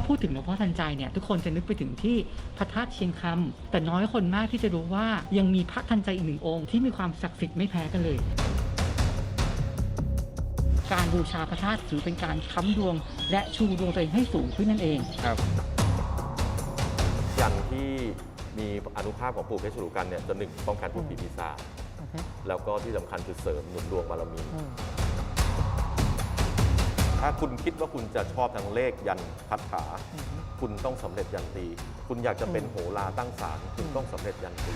าพูดถึงหลวงพ่อทันใจเนี่ยทุกคนจะนึกไปถึงที่พระธาตุเชียงคำแต่น้อยคนมากที่จะรู้ว่ายังมีพระทันใจอีกหนึ่งองค์ที่มีความศักดิ์สิทธิ์ไม่แพ้กันเลย การบูชาพระธาตุถือเป็นการค้ำดวง และชูดวงตัวเองให้สูงขึ้นนั่นเองครับยันที่มีอนุภาพของปู่เพชรฉลูกันเนี่ยจะหนึ่งป้องกันผู้ผีปีศาจแล้วก็ที่สำคัญคือเสริมหนุนดวงบารมี ถ้าคุณคิดว่าคุณจะชอบทั้งเลขยันคาถาคุณต้องสำเร็จยันตี คุณอยากจะเป็นโหราตั้งศาลคุณต้องสำเร็จยันตี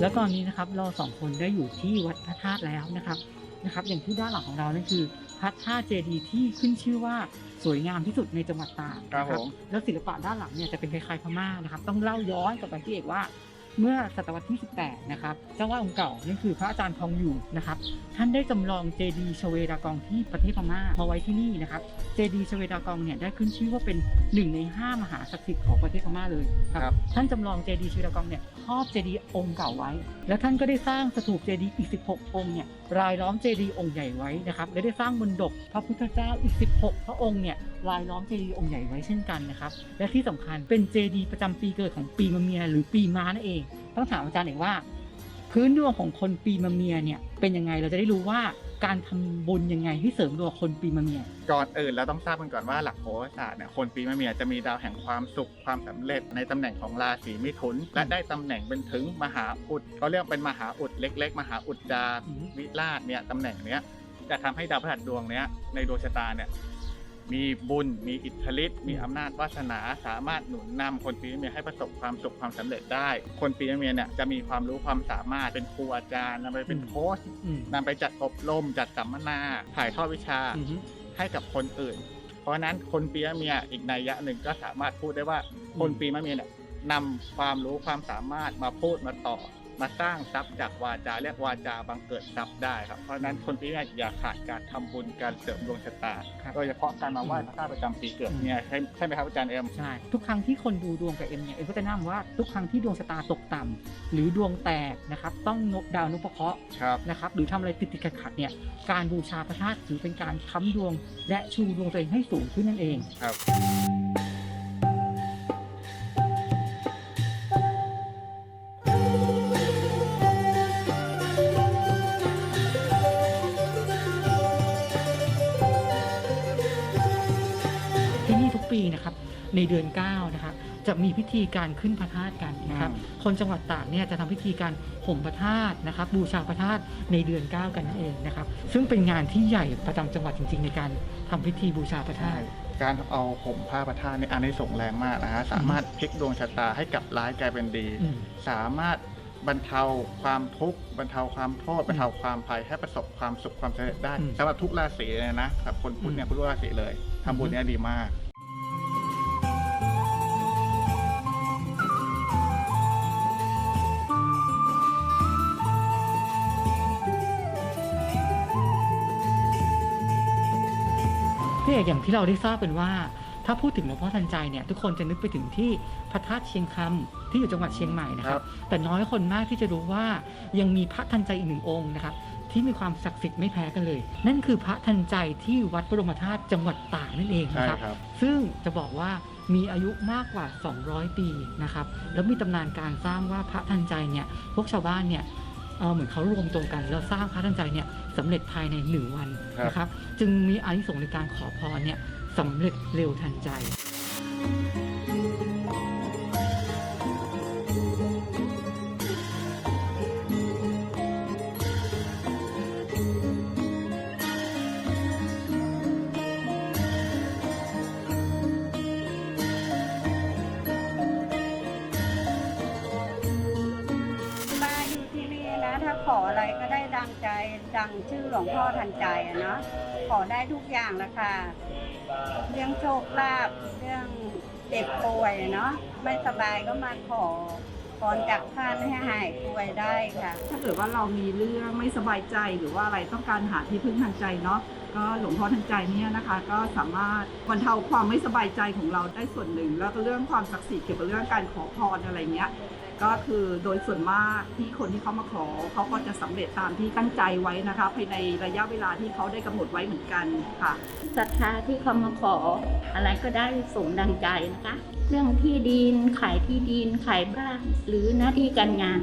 แล้วตอนนี้นะครับเราสองคนได้อยู่ที่วัดพระธาตุแล้วนะครับนะครับ อย่างที่ด้านหลังของเรานั่นคือพระธาตุเจดีย์ที่ขึ้นชื่อว่าสวยงามที่สุดในจังหวัดตากครับนะผมแล้วศิลปะด้านหลังเนี่ยจะเป็นคล้ายๆพม่านะครับ ต้องเล่าย้อนกลับไปที่เอกว่า เมื่อศตวรรษที่ 18 นะครับ เจ้าว่าองค์เก่านั่นคือพระอาจารย์ทองอยู่นะครับ ท่านได้จำลองเจดีย์ชเวดากองที่ประเทศพม่ามาไว้ที่นี่นะครับ เจดีย์ชเวดากองเนี่ยได้ขึ้นชื่อว่าเป็นหนึ่งในห้ามหาศักดิ์สิทธิ์ของประเทศพม่าเลยครับครับท่านจำลองเจดีย์ชเวดากองเนี่ยครอบเจดีย์องค์เก่าไว้ แล้วท่านก็ได้สร้างสถูปเจดีย์อีก 16 องค์เนี่ยรายล้อมเจดีย์องค์ใหญ่ไว้นะครับ และได้สร้างมณฑปพระพุทธเจ้าอีก 16 พระองค์เนี่ยรายล้อมเจดีย์องค์ใหญ่ไว้เช่นกันนะครับ และที่สำคัญเป็นเจดีย์ประจำปีเกิดของปีมะเมียหรือปีม้านั่นเอง ต้องถามอาจารย์เอกว่า พื้นดวงของคนปีมะเมียเนี่ยเป็นยังไงเราจะได้รู้ว่าการทำบุญยังไงที่เสริมดวงคนปีมะเมียก่อนอื่นเราต้องทราบกันก่อนว่าหลักโหราศาสตร์เนี่ยคนปีมะเมียจะมีดาวแห่งความสุขความสำเร็จในตำแหน่งของราศีมิถุน และได้ตำแหน่งเป็นถึงมหาอุดเขาเรียกเป็นมหาอุดเล็ก ๆ มหาอุดจาอืมวิราชเนี่ยตำแหน่งเนี้ยจะทำให้ดาวพฤหัสดวงเนี้ยในดวงชะตาเนี่ย มีบุญ มีอิทธิฤทธิ์มีอำนาจวาสนาสามารถหนุนนำคนปีมะเมียให้ประสบความสุขความสำเร็จได้ คนปีมะเมียเนี่ยจะมีความรู้ความสามารถเป็นครูอาจารย์นำไปเป็นโค้ชอืมนำไปจัดอบรม จัดสัมมนา ถ่ายทอดวิชาอืมให้กับคนอื่น เพราะฉะนั้นคนปีมะเมียอีกนัยยะหนึ่งก็สามารถพูดได้ว่าคนปีมะเมียเนี่ยนำความรู้ความสามารถมาพูดมาต่อ มาสร้างทรัพย์จากวาจาเรียกวาจาบังเกิดทรัพย์ได้ครับ เพราะฉะนั้นคนปีมะเมียอย่าขาดการทำบุญการเสริมดวงชะตาครับโดยเฉพาะการมาไหว้พระธาตุประจำปีเกิดเนี่ยใช่ใช่ไหมครับอาจารย์เอ็มใช่ทุกครั้งที่คนดูดวงกับเอ็มเนี่ยเอ็มก็จะแนะนำว่าทุกครั้งที่ดวงชะตาตกต่ำหรือดวงแตกนะครับต้องนกดาวนุพเคราะห์ครับนะครับหรือทำอะไรติดติดขัดขัดๆเนี่ยการบูชาพระธาตุถือเป็นการค้ำดวง และชูดวงตัวเองให้สูงขึ้นนั่นเองครับ ในเดือน 9 นะครับจะมีพิธีการขึ้นพระธาตุกันนะครับอืมคนจังหวัดตากเนี่ยจะทำพิธีการห่มพระธาตุนะครับ บูชาพระธาตุในเดือน 9 กันนั่นเองนะครับ ซึ่งเป็นงานที่ใหญ่ประจำจังหวัดจริง ๆ ในการทำพิธีบูชาพระธาตุการเอาห่มผ้าประทานในยอันนี้ส่งส์แรงมากนะฮะสามารถพลิกดวงชะตาให้กลับร้ายกลายเป็นดีอืมสามารถบรรเทาความทุกข์บรรเทาความโทษบรรเทาความภัยให้ประสบความสุขความสำเร็จได้อืมสำหรับทุกราศีเลยนะครับคนพุธเนี่ยอืมพุทธราศีเลยทำบุญเนี้ยดีมาก พี่เอกอย่างที่เราได้ทราบเป็นว่า ถ้าพูดถึงหลวงพ่อทันใจเนี่ยทุกคนจะนึกไปถึงที่พระธาตุเชียงคำที่อยู่จังหวัดเชียงใหม่นะคครัรับบแต่น้อยคนมากที่จะรู้ว่ายังมีพระทันใจอีกหนึ่งองค์นะครับที่มีความศักดิ์สิทธิ์ไม่แพ้กันเลย นั่นคือพระทันใจที่วัดบรมธาตุจังหวัดตากนั่นเองใช่นะครับครับ ซึ่งจะบอกว่ามีอายุมากกว่า 200 ปีนะครับ แล้วมีตำนานการสร้างว่าพระทันใจเนี่ยพวกชาวบ้านเนี่ย เอ่อเหมือนเขารวมตัวกัน แล้วสร้างพระทันใจเนี่ยสำเร็จภายในหนึ่งวันครับนะครับ จึงมีอานิสงส์ในการขอพรเนี่ยสำเร็จเร็วทันใจ ขออะไรก็ได้ดังใจดังชื่อหลวงพ่อทันใจอะเนาะขอได้ทุกอย่างละค่ะ เรื่องโชคลาภเรื่องเจ็บป่วยเนาะไม่สบายก็มาขอพรจากท่านให้หายป่วยได้ค่ะ ถ้าเกิดว่าเรามีเรื่องไม่สบายใจหรือว่าอะไรต้องการหาที่พึ่งทางใจเนาะ ก็หลวงพ่อทันใจเนี่ยนะคะ ก็สามารถบรรเทาความไม่สบายใจของเราได้ส่วนหนึ่ง แล้วก็เรื่องความศักดิ์สิทธิ์เกี่ยวกับเรื่องการขอพรอะไรเงี้ยก็คือโดยส่วนมากที่คนที่เขามาขอเขาก็จะสำเร็จตามที่ตั้งใจไว้นะคะภายในระยะเวลาที่เขาได้กำหนดไว้เหมือนกันค่ะศรัทธาที่เขามาขอ อะไรก็ได้สมดังใจนะคะ เรื่องที่ดินขายที่ดินขายบ้านหรือหน้าที่การงาน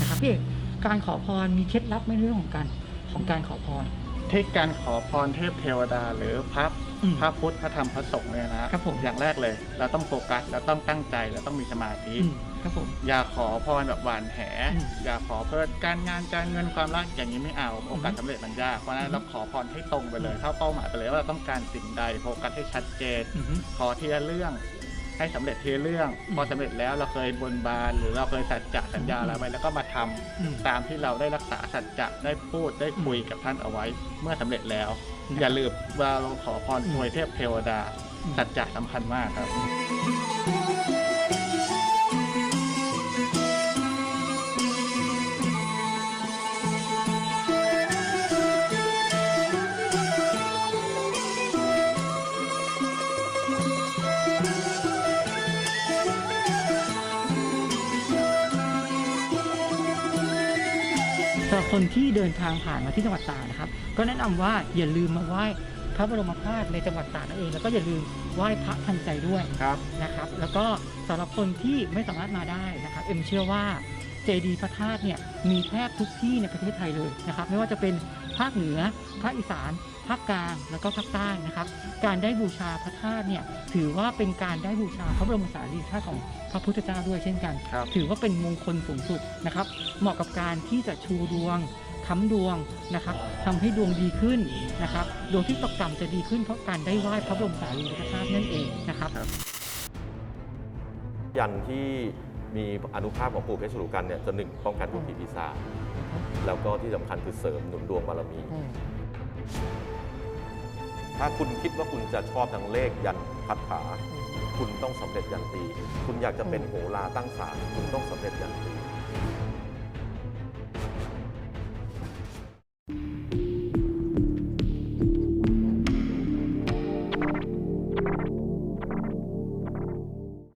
นะครับพี่เอกการขอพรมีเคล็ดลับในเรื่องของการของการขอพร ที่การขอพรเทพเทวดา หรือพระอืมพระพุทธพระธรรมพระสงฆ์เนี่ยนะครับผม อย่างแรกเลย เราต้องโฟกัสเราต้องตั้งใจเราต้องมีสมาธิ อืมครับผม อย่าขอพรแบบหวานแห อืมอย่าขอเพื่อการงานการเงินความรักอย่างนี้ไม่เอาโอกาสอืมสำเร็จมันยากเพราะฉะนั้นอืมเราขอพรให้ตรงไปเลยเข้าเป้าหมายไปเลยว่าเราต้องการสิ่งใดโฟกัสให้ชัดเจน อือฮึขอทีละเรื่อง ให้สำเร็จทีละเรื่องอืมพอสำเร็จแล้วเราเคยบนบาน หรือเราเคยสัจจะสัญญาอะไรไว้แล้วก็มาทำอืม ตามที่เราได้รักษาสัจจะได้พูดได้คุยกับท่านเอาไว้ เมื่อสำเร็จแล้ว อย่าลืมว่าเราขอพรถวยเทพเทวดาอืมสัจจะสำคัญมากครับสำ คนที่เดินทางผ่านมาที่จังหวัดตากนะครับ ก็แนะนำว่าอย่าลืมมาไหว้พระบรมธาตุในจังหวัดตากนั่นเอง แล้วก็อย่าลืมไหว้พระทันใจด้วยครับนะครับ แล้วก็สำหรับคนที่ไม่สามารถมาได้นะครับเอ็มเชื่อว่าเจดีย์พระธาตุเนี่ยมีแทบทุกที่ในประเทศไทยเลยนะครับ ไม่ว่าจะเป็นภาคเหนือภาคอีสาน ภาคกลางแล้วก็ภาคใต้นะครับ การได้บูชาพระธาตุเนี่ยถือว่าเป็นการได้บูชาพระบรมสารีริกธาตุของพระพุทธเจ้าด้วยเช่นกัน ครับถือว่าเป็นมงคลสูงสุดนะครับ เหมาะกับการที่จะชูดวงค้ำดวงนะครับทำให้ดวงดีขึ้นนะครับ ดวงที่ตกต่ำจะดีขึ้นเพราะการได้ไหว้พระบรมสารีริกธาตุนั่นเองนะครับยันที่มีอนุภาพของปู่เพชรสุกันเนี่ยจะหนึ่งป้องกันทุกผีปีศาจแล้วก็ที่สำคัญคือเสริมหนุนดวงบารมี ถ้าคุณคิดว่าคุณจะชอบทั้งเลขยันคาถา คุณต้องสำเร็จยันตี คุณอยากจะเป็นโหราตั้งศาลคุณต้องสำเร็จยันตี